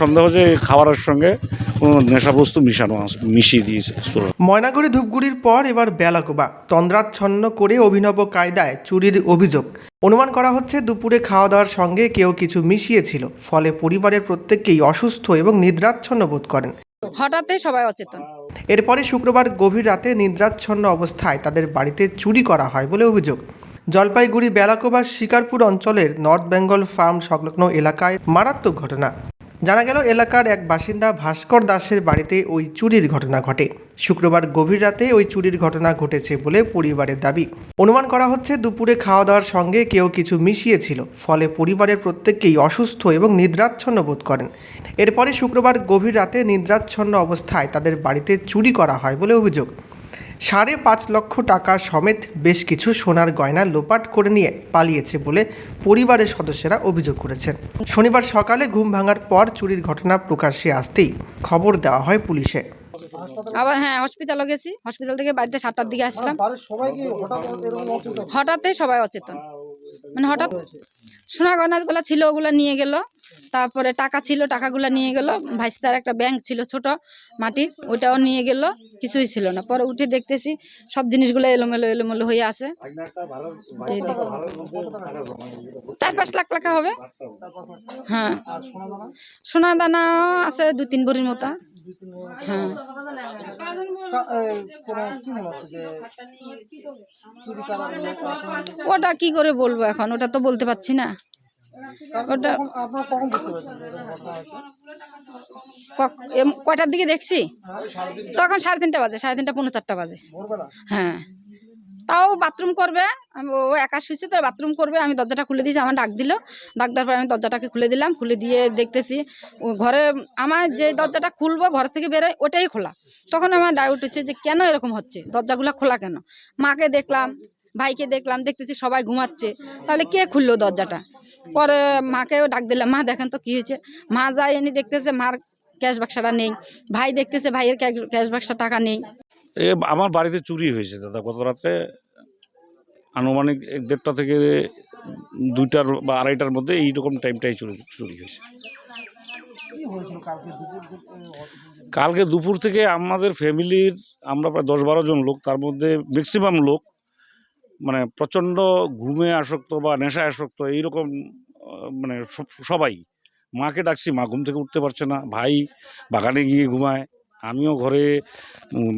সন্দেহ যে খাবারের সঙ্গে কোনো নেশাবস্তু মিশানো মিশিয়ে দিয়েছে ময়নাগুড়ি ধূপগুড়ির পর এবার বেলাকোবা। তন্দ্রাচ্ছন্ন করে অভিনব কায়দায় চুরির অভিযোগ। অনুমান করা হচ্ছে দুপুরে খাওয়া দাওয়ার সঙ্গে কেউ কিছু মিশিয়েছিল। ফলে পরিবারের প্রত্যেককেই অসুস্থ এবং নিদ্রাচ্ছন্ন বোধ করেন। হঠাৎই সবাই অচেতন। এরপরে শুক্রবার গভীর রাতে নিদ্রাচ্ছন্ন অবস্থায় তাদের বাড়িতে চুরি করা হয় বলে অভিযোগ। জলপাইগুড়ি বেলাকোবা শিকারপুর অঞ্চলের নর্থ বেঙ্গল ফার্ম সংলগ্ন এলাকায় মারাত্মক ঘটনা। জানা গেল, এলাকার এক বাসিন্দা ভাস্কর দাসের বাড়িতে ওই চুরির ঘটনা ঘটে। শুক্রবার গভীর রাতে ওই চুরির ঘটনা ঘটেছে বলে পরিবারের দাবি। অনুমান করা হচ্ছে, দুপুরে খাওয়া দাওয়ার সঙ্গে কেউ কিছু মিশিয়েছিল, ফলে পরিবারের প্রত্যেককেই অসুস্থ এবং নিদ্রাচ্ছন্ন বোধ করেন। এরপরে শুক্রবার গভীর রাতে নিদ্রাচ্ছন্ন অবস্থায় তাদের বাড়িতে চুরি করা হয় বলে অভিযোগ। সাড়ে পাঁচ লক্ষ টাকা সমেত বেশ কিছু সোনার গয়না লোপাট করে নিয়ে পালিয়েছে বলে পরিবারের সদস্যরা অভিযোগ করেছেন। শনিবার সকালে ঘুম ভাঙার পর চুরির ঘটনা প্রকাশ্যে আসতেই খবর দেওয়া হয় পুলিশে। আবার হ্যাঁ হসপিটালও গেছি। হসপিটাল থেকে বাড়িতে সাতটার দিকে আসলাম। হঠাৎই সবাই অচেতন। মানে হঠাৎ সোনা গয়নাগুলো ছিল, ওগুলো নিয়ে গেল। তারপরে টাকা ছিল টাকাগুলো নিয়ে গেল। ভাইস্তার একটা ব্যাংক ছিল ছোট মাটির ওটাও নিয়ে গেল কিছুই ছিল না। পরে উঠে দেখতেছি সব জিনিসগুলো এলোমেলো এলোমেলো হয়ে আছে। চার পাঁচ লাখ টাকা হবে। হ্যাঁ। সোনা দানা আছে দু তিন ভরির মতো। হ্যাঁ। ওটা কি করে বলব এখন? ওটা তো বলতে পারছি না। ওটা কয়টার দিকে দেখছি? তখন সাড়ে তিনটা বাজে সাড়ে তিনটা পনেরো চারটা বাজে। হ্যাঁ। তাও বাথরুম করবে আমি ও একা শুয়েছে তো বাথরুম করবে আমি দরজাটা খুলে দিয়েছি আমার ডাক দিল। ডাক দেওয়ার পরে আমি দরজাটাকে খুলে দিলাম খুলে দিয়ে দেখতেছি ঘরে আমার যে দরজাটা খুলবো ঘর থেকে বেরোয় ওটাই খোলা। তখন আমার ডাউট হচ্ছে যে কেন এরকম হচ্ছে? দরজাগুলো খোলা কেন? মাকে দেখলাম ভাইকে দেখলাম দেখতেছি সবাই ঘুমাচ্ছে। তাহলে কে খুললো দরজাটা? পরে মাকেও ডাক দিলাম, মা, দেখেন তো কী হয়েছে। মা যায় এনে দেখতেছে মার ক্যাশ বাক্সাটা নেই। ভাই দেখতেছে ভাইয়ের ক্যাশ- বাক্সা টাকা নেই। এ, আমার বাড়িতে চুরি হয়েছে দাদা, গত রাত্রে আনুমানিক দেড়টা থেকে দুইটার বা আড়াইটার মধ্যে এইরকম টাইমটাই চুরি চুরি হয়েছে। কালকে দুপুর থেকে আমাদের ফ্যামিলির আমরা প্রায় দশ বারো জন লোক, তার মধ্যে ম্যাক্সিমাম লোক মানে প্রচণ্ড ঘুমে আসক্ত বা নেশায় আসক্ত, এইরকম মানে সবাই। মাকে ডাকছি, মা ঘুম থেকে উঠতে পারছে না। ভাই বাগানে গিয়ে ঘুমায়। আমিও ঘরে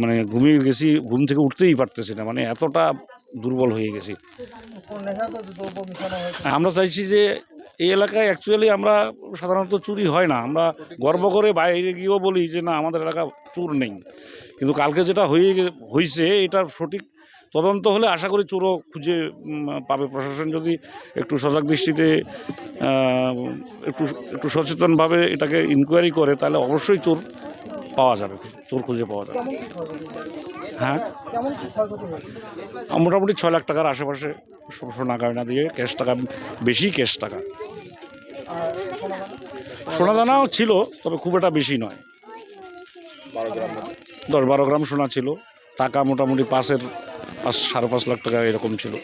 মানে ঘুমিয়ে গেছি, ঘুম থেকে উঠতেই পারতেছি না। মানে এতটা দুর্বল হয়ে গেছি। আমরা চাইছি যে, এই এলাকায় অ্যাকচুয়ালি আমরা সাধারণত চুরি হয় না। আমরা গর্ব করে বাইরে গিয়েও বলি যে, না, আমাদের এলাকা চুর নেই। কিন্তু কালকে যেটা হয়ে হয়েছে এটার সঠিক তদন্ত হলে আশা করি চোরও খুঁজে পাবে। প্রশাসন যদি একটু সজাগ দৃষ্টিতে একটু একটু সচেতনভাবে এটাকে ইনকোয়ারি করে, তাহলে অবশ্যই চোর পাওয়া যাবে, চোর খুঁজে পাওয়া যাবে। হ্যাঁ? মোটামুটি ছয় লাখ টাকার আশেপাশে সোনা গয়না দিয়ে ক্যাশ টাকা, বেশি ক্যাশ টাকা। সোনা দানাও ছিল, তবে খুব একটা বেশি নয়। দশ বারো গ্রাম সোনা ছিল। টাকা মোটামুটি পাঁচের পাঁচ সাড়ে পাঁচ লাখ টাকা এরকম ছিল।